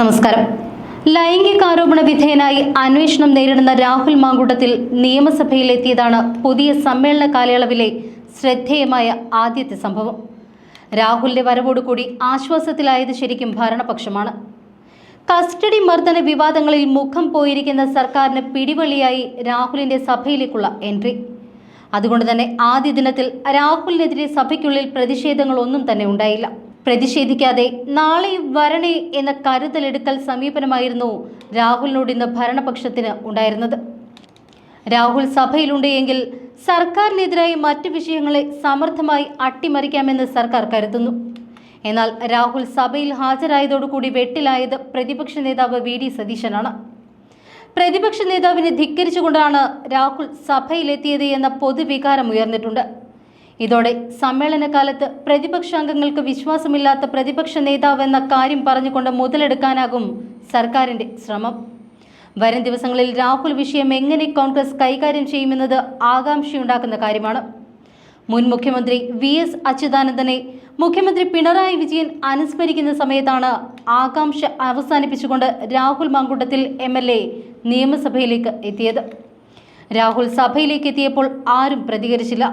നമസ്കാരം. ലൈംഗികാരോപണ വിധേയനായി അന്വേഷണം നേരിടുന്ന രാഹുൽ മാങ്കൂട്ടത്തിൽ നിയമസഭയിലെത്തിയതാണ് പുതിയ സമ്മേളന കാലയളവിലെ ശ്രദ്ധേയമായ ആദ്യത്തെ സംഭവം. രാഹുലിന്റെ വരവോടുകൂടി ആശ്വാസത്തിലായത് ശരിക്കും ഭരണപക്ഷമാണ്. കസ്റ്റഡി മർദ്ദന വിവാദങ്ങളിൽ മുഖം പോയിരിക്കുന്ന സർക്കാരിന് പിടിവള്ളിയായി രാഹുലിന്റെ സഭയിലേക്കുള്ള എൻട്രി. അതുകൊണ്ട് തന്നെ ആദ്യ ദിനത്തിൽ രാഹുലിനെതിരെ സഭയ്ക്കുള്ളിൽ പ്രതിഷേധങ്ങളൊന്നും തന്നെ ഉണ്ടായില്ല. പ്രതിഷേധിക്കാതെ നാളെ വരണേ എന്ന കരുതലെടുക്കൽ സമീപനമായിരുന്നു രാഹുലിനോട് ഇന്ന് ഭരണപക്ഷത്തിന് ഉണ്ടായിരുന്നത്. രാഹുൽ സഭയിലുണ്ടെങ്കിൽ സർക്കാരിനെതിരായി മറ്റു വിഷയങ്ങളെ സമർത്ഥമായി അട്ടിമറിക്കാമെന്ന് സർക്കാർ കരുതുന്നു. എന്നാൽ രാഹുൽ സഭയിൽ ഹാജരായതോടുകൂടി വെട്ടിലായത് പ്രതിപക്ഷ നേതാവ് വി ഡി സതീശനാണ്. പ്രതിപക്ഷ നേതാവിനെ ധിക്കരിച്ചുകൊണ്ടാണ് രാഹുൽ സഭയിലെത്തിയത് എന്ന പൊതുവികാരം ഉയർന്നിട്ടുണ്ട്. ഇതോടെ സമ്മേളനകാലത്ത് പ്രതിപക്ഷാംഗങ്ങൾക്ക് വിശ്വാസമില്ലാത്ത പ്രതിപക്ഷ നേതാവ് എന്ന കാര്യം പറഞ്ഞുകൊണ്ട് മുതലെടുക്കാനാകും സർക്കാരിന്റെ ശ്രമം. വരും ദിവസങ്ങളിൽ രാഹുൽ വിഷയം എങ്ങനെ കോൺഗ്രസ് കൈകാര്യം ചെയ്യുമെന്നത് ആകാംക്ഷയുണ്ടാക്കുന്ന കാര്യമാണ്. മുൻ മുഖ്യമന്ത്രി വി എസ് അച്യുതാനന്ദനെ മുഖ്യമന്ത്രി പിണറായി വിജയൻ അനുസ്മരിക്കുന്ന സമയത്താണ് ആകാംക്ഷ അവസാനിപ്പിച്ചുകൊണ്ട് Rahul Mankoottathil M L A നിയമസഭയിലേക്ക് എത്തിയത്. രാഹുൽ സഭയിലേക്ക് എത്തിയപ്പോൾ ആരും പ്രതികരിച്ചില്ല.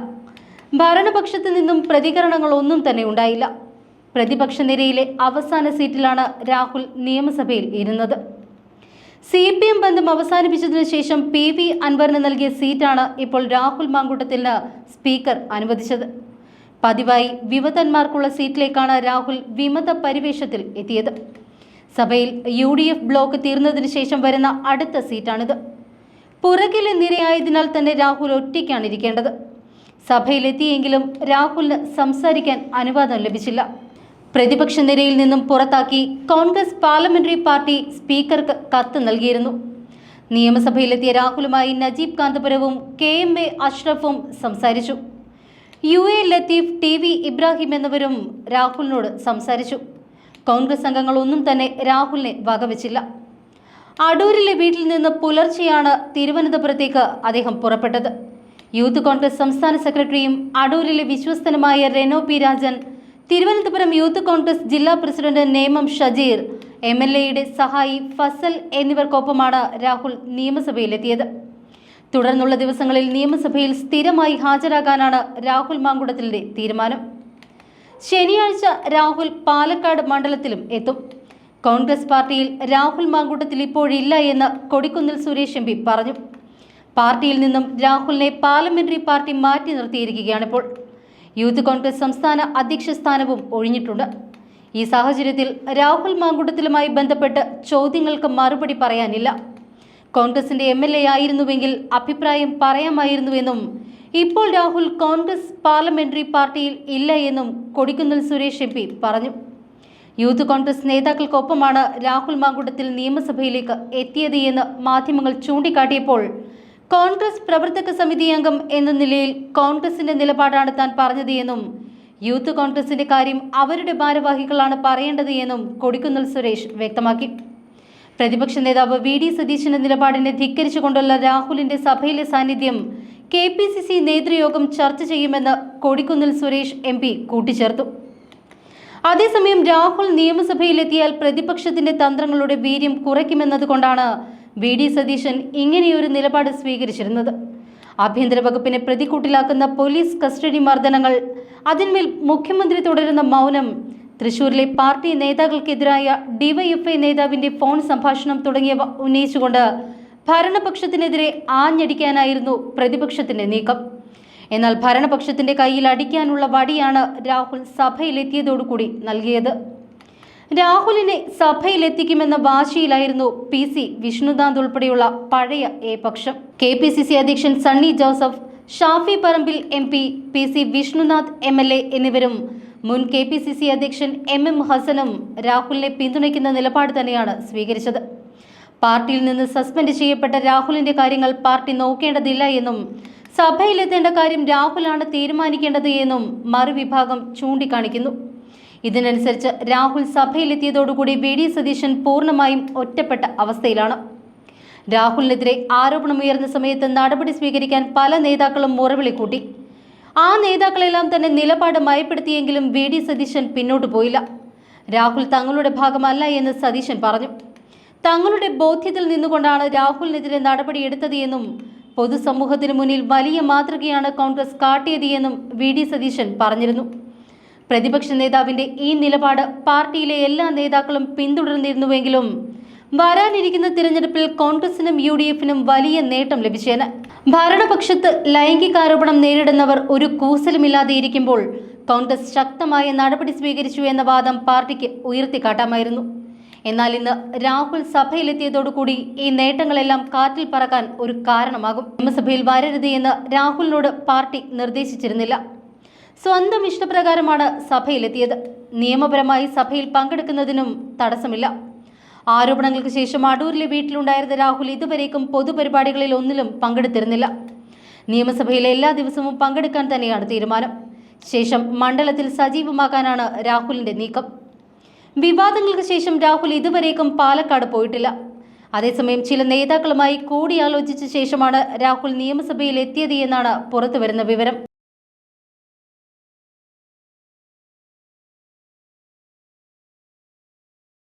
ഭരണപക്ഷത്തു നിന്നും പ്രതികരണങ്ങളൊന്നും തന്നെ ഉണ്ടായില്ല. പ്രതിപക്ഷ നിരയിലെ അവസാന സീറ്റിലാണ് രാഹുൽ നിയമസഭയിൽ ഇരുന്നത്. സി പി എം ബന്ധം അവസാനിപ്പിച്ചതിനു ശേഷം പി വി അൻവറിന് നൽകിയ സീറ്റാണ് ഇപ്പോൾ രാഹുൽ മാങ്കൂട്ടത്തിന് സ്പീക്കർ അനുവദിച്ചത്. പതിവായി വിമതന്മാർക്കുള്ള സീറ്റിലേക്കാണ് രാഹുൽ വിമത പരിവേഷത്തിൽ എത്തിയത്. സഭയിൽ യു ഡി എഫ് ബ്ലോക്ക് തീർന്നതിനു ശേഷം വരുന്ന അടുത്ത സീറ്റാണിത്. പുറകിലെ നിരയായതിനാൽ തന്നെ രാഹുൽ ഒറ്റയ്ക്കാണ് ഇരിക്കേണ്ടത്. സഭയിലെത്തിയെങ്കിലും രാഹുലിന് സംസാരിക്കാൻ അനുവാദം ലഭിച്ചില്ല. പ്രതിപക്ഷ നിരയിൽ നിന്നും പുറത്താക്കി കോൺഗ്രസ് പാർലമെന്ററി പാർട്ടി സ്പീക്കർക്ക് കത്ത് നൽകിയിരുന്നു. നിയമസഭയിലെത്തിയ രാഹുലുമായി നജീബ് കാന്തപുരവും കെ എം എ അഷ്റഫും സംസാരിച്ചു. U A Latheef T V Ibrahim എന്നിവരും രാഹുലിനോട് സംസാരിച്ചു. കോൺഗ്രസ് അംഗങ്ങൾ ഒന്നും തന്നെ രാഹുലിനെ വകവെച്ചില്ല. അടൂരിലെ വീട്ടിൽ നിന്ന് പുലർച്ചെയാണ് തിരുവനന്തപുരത്തേക്ക് അദ്ദേഹം പുറപ്പെട്ടത്. യൂത്ത് കോൺഗ്രസ് സംസ്ഥാന സെക്രട്ടറിയും അടൂരിലെ വിശ്വസ്തനുമായ റെനോ പി രാജൻ തിരുവനന്തപുരം യൂത്ത് കോൺഗ്രസ് ജില്ലാ president Nemom Shajeer M L എയുടെ സഹായി ഫസൽ എന്നിവർക്കൊപ്പമാണ് രാഹുൽ നിയമസഭയിലെത്തിയത്. തുടർന്നുള്ള ദിവസങ്ങളിൽ നിയമസഭയിൽ സ്ഥിരമായി ഹാജരാകാനാണ് രാഹുൽ മാങ്കുടത്തിലെ തീരുമാനം. ശനിയാഴ്ച രാഹുൽ പാലക്കാട് മണ്ഡലത്തിലും എത്തും. കോൺഗ്രസ് പാർട്ടിയിൽ രാഹുൽ മാങ്കൂട്ടത്തിൽ ഇപ്പോഴില്ല എന്ന് കൊടിക്കുന്നിൽ സുരേഷ് എം പറഞ്ഞു. പാർട്ടിയിൽ നിന്നും രാഹുലിനെ പാർലമെന്ററി പാർട്ടി മാറ്റി നിർത്തിയിരിക്കുകയാണിപ്പോൾ യൂത്ത് കോൺഗ്രസ് സംസ്ഥാന അധ്യക്ഷ സ്ഥാനവും ഒഴിഞ്ഞിട്ടുണ്ട്. ഈ സാഹചര്യത്തിൽ രാഹുൽ മാങ്കൂട്ടത്തിലുമായി ബന്ധപ്പെട്ട് ചോദ്യങ്ങൾക്ക് മറുപടി പറയാനില്ല. കോൺഗ്രസിന്റെ എം എൽ എ ആയിരുന്നുവെങ്കിൽ അഭിപ്രായം പറയാമായിരുന്നുവെന്നും ഇപ്പോൾ രാഹുൽ കോൺഗ്രസ് പാർലമെന്ററി പാർട്ടിയിൽ ഇല്ല എന്നും കൊടിക്കുന്നിൽ സുരേഷ് എം പി പറഞ്ഞു. യൂത്ത് കോൺഗ്രസ് നേതാക്കൾക്കൊപ്പമാണ് രാഹുൽ മാങ്കുടത്തിൽ നിയമസഭയിലേക്ക് എത്തിയത് എന്ന് മാധ്യമങ്ങൾ ചൂണ്ടിക്കാട്ടിയപ്പോൾ കോൺഗ്രസ് പ്രവർത്തക സമിതി അംഗം എന്ന നിലയിൽ കോൺഗ്രസിന്റെ നിലപാടാണ് താൻ പറഞ്ഞത് എന്നും യൂത്ത് കോൺഗ്രസിന്റെ കാര്യം അവരുടെ ഭാരവാഹികളാണ് പറയേണ്ടത് എന്നും കൊടിക്കുന്നിൽ സുരേഷ് വ്യക്തമാക്കി. പ്രതിപക്ഷ നേതാവ് വി ഡി സതീശന്റെ നിലപാടിനെ ധിക്കരിച്ചുകൊണ്ടുള്ള രാഹുലിന്റെ സഭയിലെ സാന്നിധ്യം കെ പി സി സി നേതൃയോഗം ചർച്ച ചെയ്യുമെന്ന് കൊടിക്കുന്നിൽ സുരേഷ് എം പി കൂട്ടിച്ചേർത്തു. അതേസമയം രാഹുൽ നിയമസഭയിലെത്തിയാൽ പ്രതിപക്ഷത്തിന്റെ തന്ത്രങ്ങളുടെ വീര്യം കുറയ്ക്കുമെന്നതുകൊണ്ടാണ് വി ഡി സതീശൻ ഇങ്ങനെയൊരു നിലപാട് സ്വീകരിച്ചിരുന്നത്. ആഭ്യന്തര വകുപ്പിനെ പ്രതിക്കൂട്ടിലാക്കുന്ന പോലീസ് കസ്റ്റഡി മർദ്ദനങ്ങൾ അതിന്മേൽ മുഖ്യമന്ത്രി തുടരുന്ന മൗനം തൃശൂരിലെ പാർട്ടി നേതാക്കൾക്കെതിരായ ഡിവൈഎഫ്ഐ നേതാവിന്റെ ഫോൺ സംഭാഷണം തുടങ്ങിയവ ഉന്നയിച്ചുകൊണ്ട് ഭരണപക്ഷത്തിനെതിരെ ആഞ്ഞടിക്കാനായിരുന്നു പ്രതിപക്ഷത്തിന്റെ നീക്കം. എന്നാൽ ഭരണപക്ഷത്തിന്റെ കയ്യിൽ അടിക്കാനുള്ള വടിയാണ് രാഹുൽ സഭയിലെത്തിയതോടുകൂടി നൽകിയത്. രാഹുലിനെ സഭയിലെത്തിക്കുമെന്ന വാശിയിലായിരുന്നു പി സി വിഷ്ണുദാന്ത് ഉൾപ്പെടെയുള്ള പഴയ എ പക്ഷം. കെ പി സി സി അധ്യക്ഷൻ Sunny Joseph Shafi Parambil M P P C Vishnunath M L A എന്നിവരും മുൻ കെ പി സി സി അധ്യക്ഷൻ എം എം ഹസനും രാഹുലിനെ പിന്തുണയ്ക്കുന്ന നിലപാട് തന്നെയാണ് സ്വീകരിച്ചത്. പാർട്ടിയിൽ നിന്ന് സസ്പെൻഡ് ചെയ്യപ്പെട്ട രാഹുലിന്റെ കാര്യങ്ങൾ പാർട്ടി നോക്കേണ്ടതില്ല എന്നും സഭയിലെത്തേണ്ട കാര്യം രാഹുലാണ് തീരുമാനിക്കേണ്ടത് എന്നും മറുവിഭാഗം ചൂണ്ടിക്കാണിക്കുന്നു. ഇതിനനുസരിച്ച് രാഹുൽ സഭയിലെത്തിയതോടുകൂടി വി ഡി സതീശൻ പൂർണമായും ഒറ്റപ്പെട്ട അവസ്ഥയിലാണ്. രാഹുലിനെതിരെ ആരോപണമുയർന്ന സമയത്ത് നടപടി സ്വീകരിക്കാൻ പല നേതാക്കളും മുറവിളി കൂട്ടി. ആ നേതാക്കളെല്ലാം തന്നെ നിലപാട് മയപ്പെടുത്തിയെങ്കിലും വി ഡി സതീശൻ പിന്നോട്ടു പോയില്ല. രാഹുൽ തങ്ങളുടെ ഭാഗമല്ല എന്ന് സതീശൻ പറഞ്ഞു. തങ്ങളുടെ ബോധ്യത്തിൽ നിന്നുകൊണ്ടാണ് രാഹുലിനെതിരെ നടപടിയെടുത്തത് എന്നും പൊതുസമൂഹത്തിന് മുന്നിൽ വലിയ മാതൃകയാണ് കോൺഗ്രസ് കാട്ടിയത് എന്നും വി ഡി സതീശൻ പറഞ്ഞിരുന്നു. പ്രതിപക്ഷ നേതാവിന്റെ ഈ നിലപാട് പാർട്ടിയിലെ എല്ലാ നേതാക്കളും പിന്തുടർന്നിരുന്നുവെങ്കിലും വരാനിരിക്കുന്ന തിരഞ്ഞെടുപ്പിൽ കോൺഗ്രസിനും യു ഡി എഫിനും വലിയ നേട്ടം ലഭിച്ചേന്. ഭരണപക്ഷത്ത് ലൈംഗികാരോപണം നേരിടുന്നവർ ഒരു കൂസലുമില്ലാതെ ഇരിക്കുമ്പോൾ കോൺഗ്രസ് ശക്തമായ നടപടി സ്വീകരിച്ചു എന്ന വാദം പാർട്ടിക്ക് ഉയർത്തിക്കാട്ടാമായിരുന്നു. എന്നാൽ ഇന്ന് രാഹുൽ സഭയിലെത്തിയതോടുകൂടി ഈ നേട്ടങ്ങളെല്ലാം കാറ്റിൽ പറക്കാൻ ഒരു കാരണമാകും. നിയമസഭയിൽ വരരുത് എന്ന് രാഹുലിനോട് പാർട്ടി നിർദ്ദേശിച്ചിരുന്നില്ല. സ്വന്തം ഇഷ്ടപ്രകാരമാണ് സഭയിലെത്തിയത്. നിയമപരമായി സഭയിൽ പങ്കെടുക്കുന്നതിനും തടസ്സമില്ല. ആരോപണങ്ങൾക്ക് ശേഷം അടൂരിലെ വീട്ടിലുണ്ടായിരുന്ന രാഹുൽ ഇതുവരേക്കും പൊതുപരിപാടികളിൽ ഒന്നിലും പങ്കെടുത്തിരുന്നില്ല. നിയമസഭയിലെ എല്ലാ ദിവസവും പങ്കെടുക്കാൻ തന്നെയാണ് തീരുമാനം. ശേഷം മണ്ഡലത്തിൽ സജീവമാക്കാനാണ് രാഹുലിന്റെ നീക്കം. വിവാദങ്ങൾക്ക് ശേഷം രാഹുൽ ഇതുവരേക്കും പാലക്കാട് പോയിട്ടില്ല. അതേസമയം ചില നേതാക്കളുമായി കൂടിയാലോചിച്ച ശേഷമാണ് രാഹുൽ നിയമസഭയിൽ എത്തിയത് എന്നാണ് പുറത്തുവരുന്ന വിവരം.